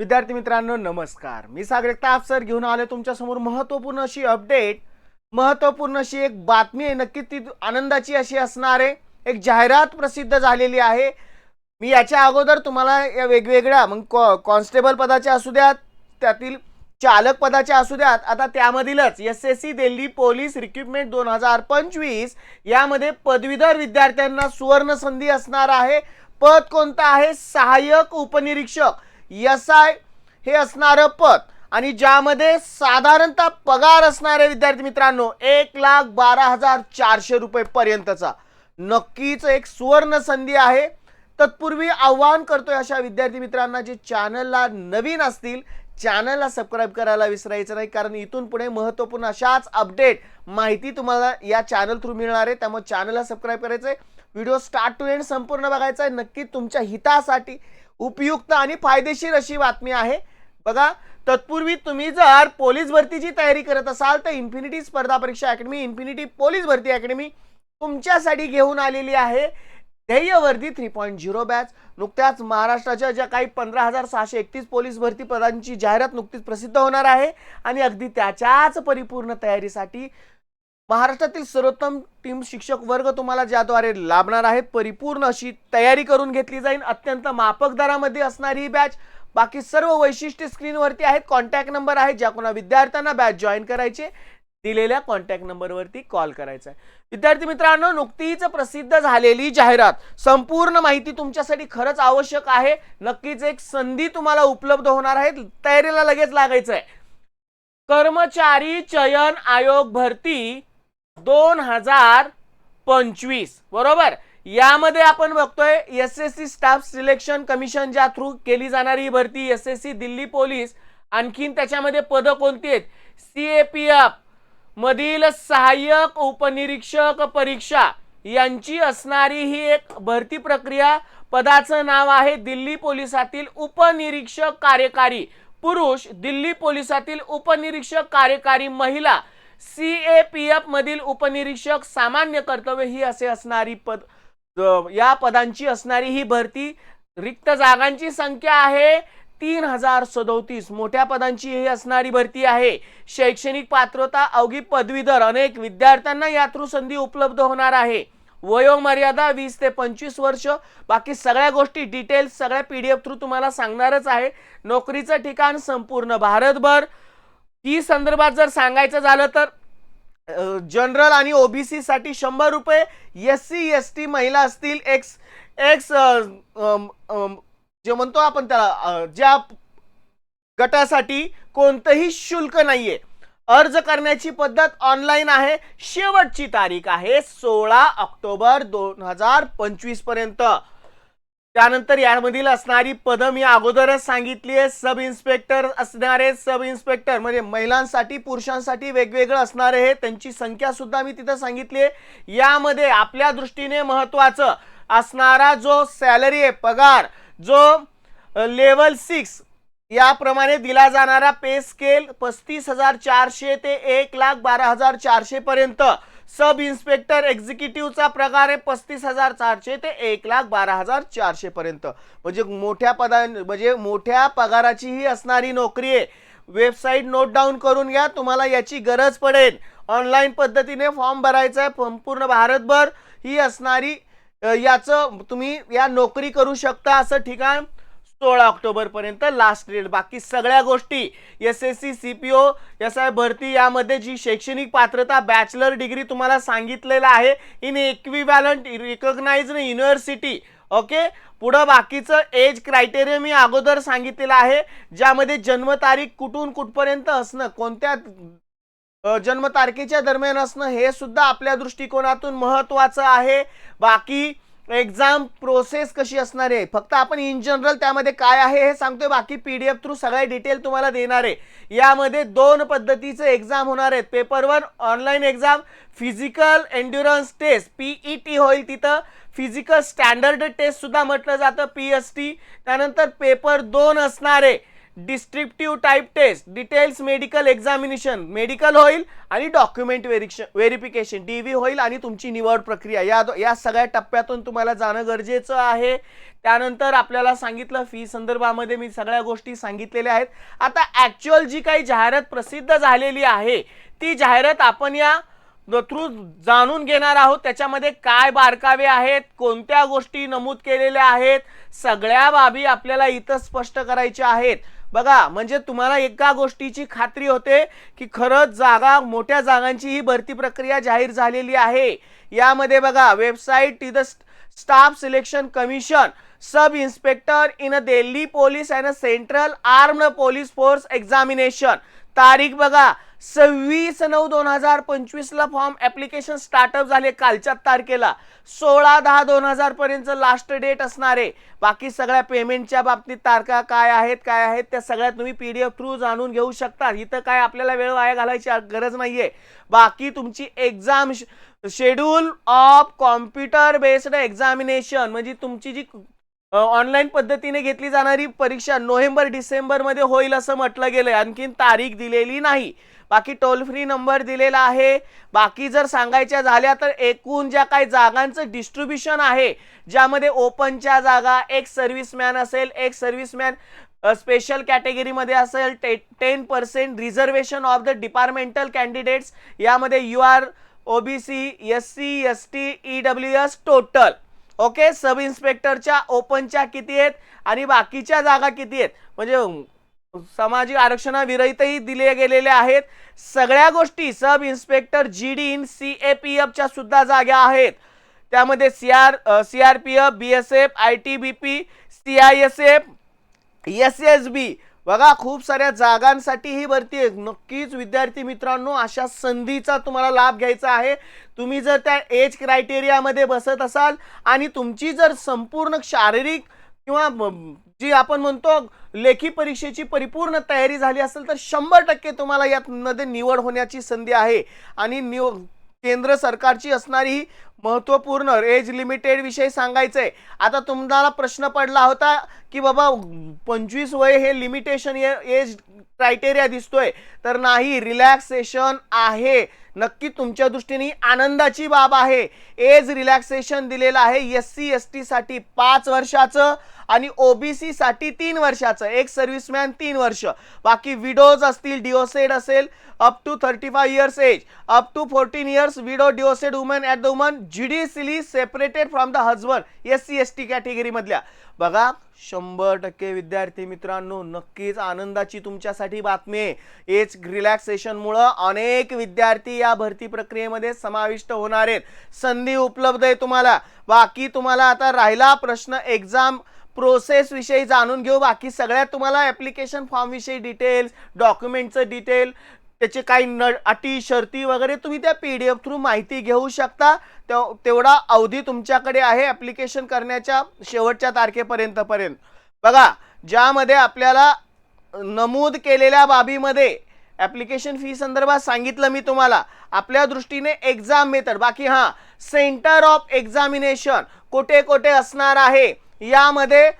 विद्यार्थी मित्रांनो नमस्कार. मी सागरिकता अफसर घेऊन आलो तुमच्यासमोर महत्त्वपूर्ण अशी अपडेट. महत्त्वपूर्ण अशी एक बातमी आहे नक्की ती आनंदाची अशी असणार आहे. एक जाहिरात प्रसिद्ध झालेली आहे. मी याच्या अगोदर तुम्हाला या वेगवेगळ्या मग कॉ कॉन्स्टेबल पदाच्या असू द्यात त्यातील चालक पदाच्या असू द्यात आता त्यामधीलच S S C Delhi police recruitment दोन हजार पंचवीस यामध्ये पदवीधर विद्यार्थ्यांना सुवर्ण संधी असणार आहे. पद कोणतं आहे? सहाय्यक उपनिरीक्षक. एस आय हे असणारं पद आणि ज्यामध्ये साधारणतः पगार असणारे विद्यार्थी मित्रांनो एक लाख बारा हजार चारशे रुपये पर्यंतचा नक्कीच एक सुवर्ण संधी आहे. तत्पूर्वी आव्हान करतोय अशा विद्यार्थी मित्रांना जे चॅनलला नवीन असतील चॅनलला सबस्क्राईब करायला विसरायचं नाही कारण इथून पुढे महत्त्वपूर्ण अशाच अपडेट माहिती तुम्हाला या चॅनल थ्रू मिळणार आहे. त्यामुळे चॅनलला सबस्क्राईब करायचं आहे व्हिडिओ स्टार्ट टू एंड संपूर्ण बघायचा आहे. नक्की तुमच्या हितासाठी उपयुक्त आणि फायदेशीर अशी बातमी आहे. बघा तत्पूर्वी तुम्ही जर पोलीस भरतीची तयारी करत असाल तर इन्फिनिटी स्पर्धा परीक्षा अकॅडमी इन्फिनिटी पोलीस भरती अकॅडमी तुमच्यासाठी घेऊन आलेली आहे. ध्येयवर्धी थ्री पॉईंट झिरो बॅच नुकत्याच महाराष्ट्राच्या ज्या काही पंधरा हजार सहाशे एकतीस पोलीस भरती पदांची जाहिरात नुकतीच प्रसिद्ध होणार आहे. आणि अगदी त्याच्याच परिपूर्ण तयारीसाठी महाराष्ट्रातील सर्वोत्तम टीम शिक्षक वर्ग तुम्हाला ज्याद्वारे लाभणार आहे परिपूर्ण अशी तयारी करून घेतली जाईल. अत्यंत मापक दरामध्ये असणारी ही बॅच बाकी सर्व वैशिष्ट्ये स्क्रीनवरती आहेत. कॉन्टॅक्ट नंबर आहे ज्या कोणा विद्यार्थ्यांना बॅच जॉईन करायचे. दिलेल्या कॉन्टॅक्ट नंबरवरती कॉल करायचा आहे. विद्यार्थी मित्रांनो नुकतीच प्रसिद्ध झालेली जाहिरात. संपूर्ण माहिती तुमच्यासाठी खरंच आवश्यक आहे. नक्कीच एक संधी तुम्हाला उपलब्ध होणार आहे. तयारीला लगेच लागायचं आहे कर्मचारी चयन आयोग भरती दोन हजार पंचवीस. बरोबर? यामध्ये आपण बघतोय S S C staff selection कमिशनच्या थ्रू केली जाणारी ही भरती S S C Delhi police आणखीन त्याच्यामध्ये पदं कोणती आहेत? सी ए पी एफ मधील सहाय्यक उपनिरीक्षक परीक्षा. यांची असणारी ही एक भरती प्रक्रिया. पदाचं नाव आहे दिल्ली पोलिसातील उपनिरीक्षक कार्यकारी. पुरुष दिल्ली पोलिसातील उपनिरीक्षक कार्यकारी महिला. सी ए पी एफ मधील उपनिरीक्षक सामान्य कर्तव्य ही असे असणारी पद या पदांची असणारी ही भरती. रिक्त जागांची संख्या आहे तीन हजार सदोतीस. मोठ्या पदांची ही असणारी भरती आहे. शैक्षणिक पात्रता अवघी पदवीधर अनेक विद्यार्थ्यांना या थ्रू संधी उपलब्ध होणार आहे. वयोमर्यादा वीस ते पंचवीस वर्ष. बाकी सगळ्या गोष्टी डिटेल्स सगळ्या पी डी एफ थ्रू तुम्हाला सांगणारच आहे. नोकरीचं ठिकाण संपूर्ण भारतभर. ही संदर्भात जर सांगायचं झालं तर जनरल आणि ओबीसी साठी शंभर रुपये एस सी एस टी महिला असतील एक्स एक्स जे म्हणतो आपण त्याला ज्या गटासाठी कोणतंही शुल्क नाहीये. अर्ज करण्याची पद्धत ऑनलाईन आहे. शेवटची तारीख आहे सोळा ऑक्टोबर दोन हजार पंचवीसपर्यंत. त्यानंतर यामधील असणारी पदं मी अगोदरच सांगितली आहे. सब इन्स्पेक्टर असणारे सब इन्स्पेक्टर म्हणजे महिलांसाठी पुरुषांसाठी वेगवेगळं असणार आहे. त्यांची संख्या सुद्धा मी तिथं सांगितली आहे. यामध्ये आपल्या दृष्टीने महत्वाचं असणारा जो सॅलरी आहे पगार जो लेवल सिक्स याप्रमाणे दिला जाणारा पे स्केल पस्तीस हजार चारशे ते एक लाख बारा हजार चारशे पर्यंत. सब इन्स्पेक्टर एक्झिक्युटिव्हचा प्रकार आहे पस्तीस हजार चारशे ते एक लाख बारा हजार चारशे पर्यंत. म्हणजे मोठ्या पदा म्हणजे मोठ्या पगाराची ही असणारी नोकरी आहे. वेबसाईट नोट डाऊन करून घ्या तुम्हाला याची गरज पडेल. ऑनलाईन पद्धतीने फॉर्म भरायचा आहे संपूर्ण भारतभर ही असणारी याचं तुम्ही या नोकरी करू शकता असं ठिकाण सोळा ऑक्टोबर पर्यंत लास्ट डेट बाकी सगळ्या गोष्टी S S C C P O S I भरती यामध्ये जी शैक्षणिक पात्रता बॅचलर डिग्री तुम्हाला सांगितलेलं आहे in equivalent recognize university okay पुढं बाकीचं एज क्रायटेरिया मी अगोदर सांगितलेलं आहे ज्यामध्ये जन्मतारीख कुठून कुठपर्यंत असणं कोणत्या जन्मतारखेच्या दरम्यान असणं हे सुद्धा आपल्या दृष्टिकोनातून महत्वाचं आहे. बाकी एक्झाम प्रोसेस कशी असणार आहे? फक्त आपण इन जनरल त्यामध्ये काय आहे हे सांगतोय बाकी पी डी एफ थ्रू सगळे डिटेल तुम्हाला देणार आहे. यामध्ये दोन पद्धतीचे एक्झाम होणार आहेत. Paper one online exam physical endurance test P E T होईल तिथं. फिजिकल स्टँडर्ड टेस्टसुद्धा म्हटलं जातं पी एस टी त्यानंतर पेपर दोन असणार आहे. Descriptive type test details medical examination. Medical होईल आणि डॉक्युमेंट व्हेरिफिकेशन. डी व्ही होईल आणि तुमची निवड प्रक्रिया. या या सगळ्या टप्प्यातून तुम्हाला जाणं गरजेचं आहे. त्यानंतर आपल्याला सांगितलं फी संदर्भामध्ये मी सगळ्या गोष्टी सांगितलेल्या आहेत. आता ॲक्च्युअल जी काही जाहिरात प्रसिद्ध झालेली आहे ती जाहिरात आपण या थ्रू जाणून घेणार आहोत. त्याच्यामध्ये काय बारकावे आहेत कोणत्या गोष्टी नमूद केलेल्या आहेत सगळ्या बाबी आपल्याला इथं स्पष्ट करायच्या आहेत. बघा म्हणजे तुम्हाला एका गोष्टीची खात्री होते की खरंच जागा मोठ्या जागांची ही भरती प्रक्रिया जाहीर झालेली आहे. यामध्ये बघा website to the staff selection commission sub inspector in uh Delhi police and uh central armed police force examination तारीख बघा सव्वीस नऊ दोन हजार पंचवीसला फॉर्म ॲप्लिकेशन स्टार्टअप झाले कालच्या तारखेला. सोळा दहा दोन हजार पर्यंत लास्ट डेट असणार आहे. बाकी सगळ्या पेमेंटच्या बाबतीत तारखा काय आहेत काय आहेत त्या सगळ्या तुम्ही पी डी एफ थ्रू जाणून घेऊ शकता इथं काय आपल्याला वेळ वाया घालायची गरज नाहीये. बाकी तुमची exam schedule of computer based examination म्हणजे तुमची जी ऑनलाईन पद्धतीने घेतली जाणारी परीक्षा नोव्हेंबर डिसेंबरमध्ये होईल असं म्हटलं गेलंय. आणखीन तारीख दिलेली नाही. बाकी टोल फ्री नंबर दिलेला आहे. बाकी जर सांगायच्या झाल्या तर एकूण ज्या काही जागांचं डिस्ट्रीब्युशन आहे ज्यामध्ये ओपनच्या जागा एक सर्व्हिसमॅन असेल एक सर्व्हिसमॅन स्पेशल कॅटेगरीमध्ये असेल टे ten percent reservation of the departmental candidates यामध्ये U R OBC S C S T E W S total okay sub इन्स्पेक्टरच्या ओपनच्या किती आहेत आणि बाकीच्या जागा किती आहेत? म्हणजे सामाजिक आरक्षणाविरहितही दिले गेलेले आहेत. सगळ्या गोष्टी sub inspector G D in C A P एफच्या सुद्धा जागा आहेत. त्यामध्ये C R C R P F B S F I T B P C I S F S S B बघा खूप साऱ्या जागांसाठी ही भरती आहे. नक्कीच विद्यार्थी मित्रांनो अशा संधीचा तुम्हाला लाभ घ्यायचा आहे. तुम्ही जर त्या एज क्रायटेरियामध्ये बसत असाल आणि तुमची जर संपूर्ण शारीरिक किंवा जी आपण म्हणतो लेखी परीक्षेची परिपूर्ण तयारी झाली असेल तर शंभर टक्के तुम्हाला यामध्ये निवड होण्याची संधी आहे. आणि निव केंद्र सरकारची असणारी ही महत्त्वपूर्ण एज लिमिटेड विषयी सांगायचंय. आता तुम्हाला प्रश्न पडला होता की बाबा पंचवीस वय हे लिमिटेशन एज क्रायटेरिया दिसतोय. तर नाही रिलॅक्सेशन आहे. नक्की तुमच्या दृष्टीने आनंदाची बाब आहे. एज रिलॅक्सेशन दिलेलं आहे. एस सी एस टी साठी पाच वर्षाचं आणि ओबीसी साठी तीन वर्षाचं एक सर्व्हिसमॅन तीन वर्ष. बाकी विडोज असतील डिओसेड असेल up to thirty five years age up to fourteen years widow divorced woman at the woman judicially separated from the husband S C S T कॅटेगरीमधल्या बघा शंभर टक्के विद्यार्थी मित्रांनो नक्कीच आनंदाची तुमच्यासाठी बातमी आहे. एज रिलॅक्सेशनमुळं अनेक विद्यार्थी या भरती प्रक्रियेमध्ये समाविष्ट होणार आहेत. संधी उपलब्ध आहे तुम्हाला. बाकी तुम्हाला आता राहिला प्रश्न एक्झाम प्रोसेस विषयी जाणून घेऊ. बाकी सगळ्यात तुम्हाला ऍप्लिकेशन फॉर्म विषयी डिटेल्स डॉक्युमेंटचं डिटेल त्याचे काही न अटी शर्ती वगैरे तुम्ही त्या पी डी एफ थ्रू माहिती घेऊ शकता. तेव- तेवढा अवधी तुमच्याकडे आहे ऍप्लिकेशन करण्याच्या शेवटच्या तारखेपर्यंत पर्यंत. बघा ज्यामध्ये आपल्याला नमूद केलेल्या बाबीमध्ये ऍप्लिकेशन फी संदर्भात सांगितलं मी तुम्हाला. आपल्या दृष्टीने एक्झाम मेथड बाकी हां सेंटर ऑफ एक्झामिनेशन कुठे कुठे असणार आहे? यामध्ये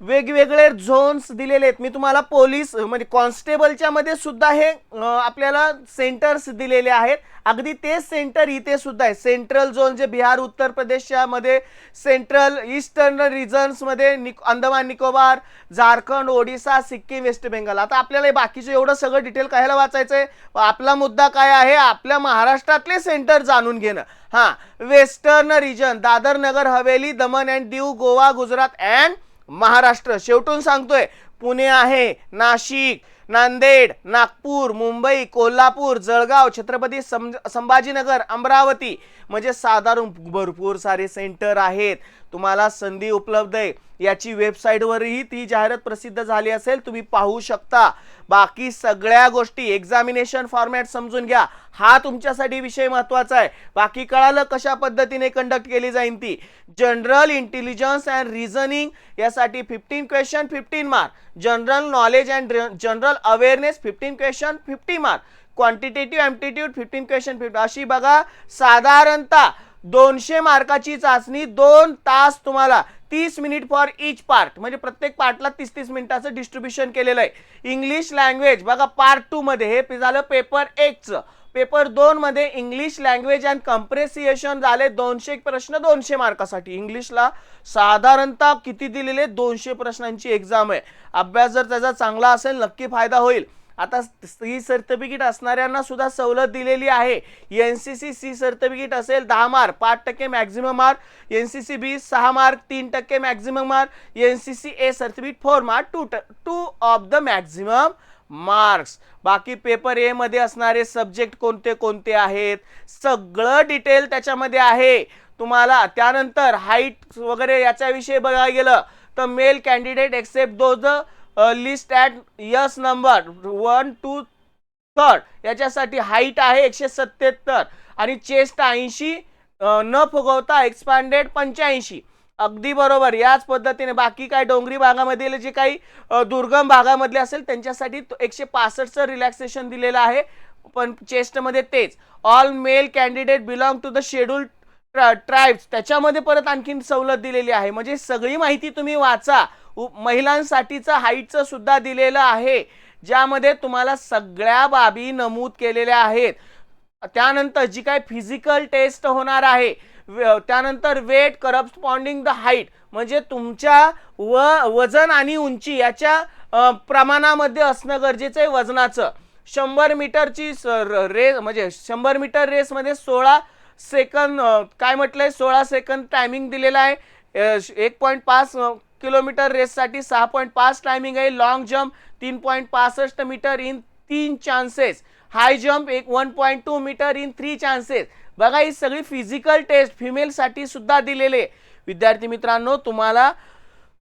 वेगवेगळे झोन्स दिलेले आहेत. मी तुम्हाला पोलीस म्हणजे कॉन्स्टेबलच्या मध्ये सुद्धा हे आपल्याला सेंटर्स दिलेले आहेत. अगदी तेच सेंटर इथे सुद्धा आहे सेंट्रल झोन जे बिहार उत्तर प्रदेशच्या मध्ये सेंट्रल ईस्टर्न रिजन्समध्ये निक अंदमान निकोबार झारखंड ओडिसा सिक्कीम वेस्ट बेंगाल. आता आपल्याला बाकीचं एवढं सगळं डिटेल कायला वाचायचंय? आपला मुद्दा काय आहे? आपल्या महाराष्ट्रातले सेंटर जाणून घेणं. हां western region Dadra Nagar Haveli Daman and Diu Goa Gujarat and Maharashtra शेवटून सांगतोय पुणे आहे नाशिक नांदेड नागपूर मुंबई कोल्हापूर जळगाव छत्रपती सं- संभाजीनगर अमरावती. म्हणजे साधारण भरपूर सारे सेंटर आहेत. तुम्हाला संधी उपलब्ध आहे. याची वेबसाईटवरही ती जाहिरात प्रसिद्ध झाली असेल तुम्ही पाहू शकता. बाकी सगळ्या गोष्टी एक्झामिनेशन फॉर्मॅट समजून घ्या. हा तुमच्यासाठी विषय महत्त्वाचा आहे. बाकी कळालं कशा पद्धतीने कंडक्ट केली जाईल ती? जनरल इंटेलिजन्स अँड रिझनिंग यासाठी fifteen question fifteen mark general knowledge and general awareness fifteen question fifty mark quantitative aptitude fifteen question fifty अशी बघा साधारणतः दोनशे मार्काची चाचणी दोन तास तुम्हाला तीस मिनिट फॉर इच पार्ट म्हणजे प्रत्येक पार्टला तीस तीस मिनिटाचं डिस्ट्रीब्युशन केलेलं आहे. इंग्लिश लँग्वेज बघा पार्ट टू मध्ये हे झालं पेपर एकचं पेपर दोन मध्ये इंग्लिश लँग्वेज अँड कम्प्रेसिएशन झाले दोनशे प्रश्न दोनशे मार्कासाठी. इंग्लिशला साधारणतः किती दिलेले? दोनशे प्रश्नांची एक्झाम आहे. अभ्यास जर त्याचा चांगला असेल नक्की फायदा होईल. आता सी सर्टिफिकेट असणाऱ्यांना सुद्धा सवलत दिलेली आहे. N C C C certificate असेल दहा मार्क पाच टक्के maximum mark N C C B सहा मार्क तीन टक्के maximum mark N C C A certificate four mark two two of the maximum marks बाकी पेपर ए मध्ये असणारे सब्जेक्ट कोणते कोणते आहेत? सगळं डिटेल त्याच्यामध्ये आहे. तुम्हाला त्यानंतर हाईट वगैरे याच्याविषयी बघायला गेलं तर male candidate except those list at S number one two third याच्यासाठी हाईट आहे एकशे सत्त्याहत्तर आणि चेस्ट ऐंशी न फुगवता एक्सपांडेड पंच्याऐंशी. अगदी बरोबर. याच पद्धतीने बाकी काय डोंगरी भागामधील जे काही दुर्गम भागामधले असेल त्यांच्यासाठी तो एकशे पासष्टचं रिलॅक्सेशन दिलेलं आहे. पण चेस्टमध्ये तेच. All male candidate belong to the schedule tribes त्याच्यामध्ये परत आणखीन सवलत दिलेली आहे. म्हणजे सगळी माहिती तुम्ही वाचा. महिलांसाठीचं हाईटचं सुद्धा दिलेलं आहे ज्यामध्ये तुम्हाला सगळ्या बाबी नमूद केलेल्या आहेत. त्यानंतर जी काय फिजिकल टेस्ट होणार आहे व- त्यानंतर वेट करस्पॉन्डिंग द हाईट म्हणजे तुमच्या व वजन आणि उंची याच्या प्रमाणामध्ये असणं गरजेचं आहे वजनाचं. शंभर मीटरची रेस म्हणजे शंभर मीटर रेसमध्ये सोळा सेकंद काय म्हटलंय? सोळा सेकंद टायमिंग दिलेला आहे. एक पॉईंट पाच किलोमीटर रेससाठी सहा पॉईंट पाच टायमिंग आहे. लॉंग जम्प तीन पॉईंट पासष्ट मीटर इन तीन चान्सेस हाय जम्प एक one point two metre in three chances बघा ही सगळी फिजिकल टेस्ट फिमेलसाठी सुद्धा दिलेले विद्यार्थी मित्रांनो तुम्हाला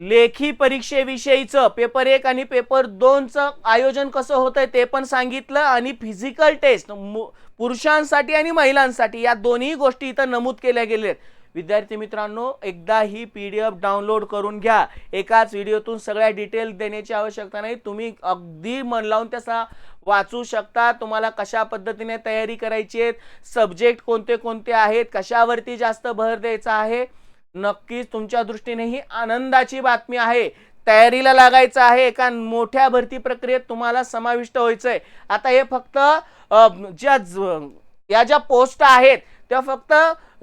लेखी परीक्षेविषयीचं पेपर एक आणि पेपर दोनचं आयोजन कसं होतंय ते पण सांगितलं आणि फिजिकल टेस्ट पुरुषांसाठी आणि महिलांसाठी या दोन्ही गोष्टी इथं नमूद केल्या गेल्या आहेत विद्यार्थी मित्रांनो एकदा ही पी डी एफ डाउनलोड करून घ्या. एकाच व्हिडिओतून सगळ्या डिटेल देण्याची आवश्यकता नाही. तुम्ही अगदी मन लावून त्याचा वाचू शकता. तुम्हाला कशा पद्धतीने तयारी करायची आहे सब्जेक्ट कोणते कोणते आहेत कशावरती जास्त भर द्यायचा आहे नक्कीच तुमच्या दृष्टीने ही आनंदाची बातमी आहे. तयारीला लागायचं आहे. एका मोठ्या भरती प्रक्रियेत तुम्हाला समाविष्ट व्हायचंय. आता हे फक्त ज्या ज- या ज्या पोस्ट आहेत त्या फक्त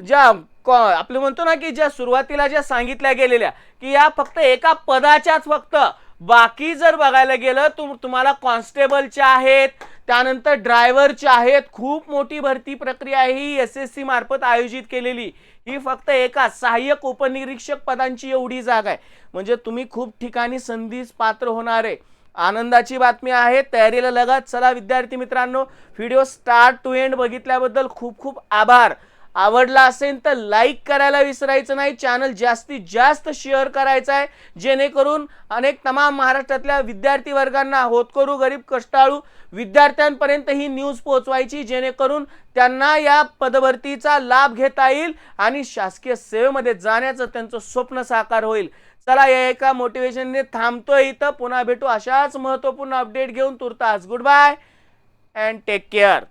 ज्या आपलं म्हणतो ना की ज्या सुरुवातीला ज्या सांगितल्या गेलेल्या की या फक्त एका पदाच्याच फक्त. बाकी जर बघायला गेलं तुम तुम्हाला कॉन्स्टेबलच्या आहेत त्यानंतर ड्रायव्हरच्या आहेत खूप मोठी भरती प्रक्रिया ही एस एस सी मार्फत आयोजित केलेली. ही फक्त एका सहाय्यक उपनिरीक्षक पदांची एवढी जागा आहे. म्हणजे तुम्ही खूप ठिकाणी संधीस पात्र होणार आहे. आनंदाची बातमी आहे तयारीला लगत चला विद्यार्थी मित्रांनो व्हिडिओ स्टार्ट टू एंड बघितल्याबद्दल खूप खूप आभार. आवडला असेल तर लाईक करायला विसरायचं नाही. चॅनल जास्तीत जास्त शेअर करायचं आहे. जेणेकरून अनेक तमाम महाराष्ट्रातल्या विद्यार्थी वर्गांना होतकरू गरीब कष्टाळू विद्यार्थ्यांपर्यंत ही न्यूज पोहोचवायची जेणेकरून त्यांना या पदभरतीचा लाभ घेता येईल आणि शासकीय सेवेमध्ये जाण्याचं त्यांचं स्वप्न साकार होईल. चला या एका मोटिवेशनने थांबतोय इथं. पुन्हा भेटू अशाच महत्त्वपूर्ण अपडेट घेऊन. तुर्तास good bye and take care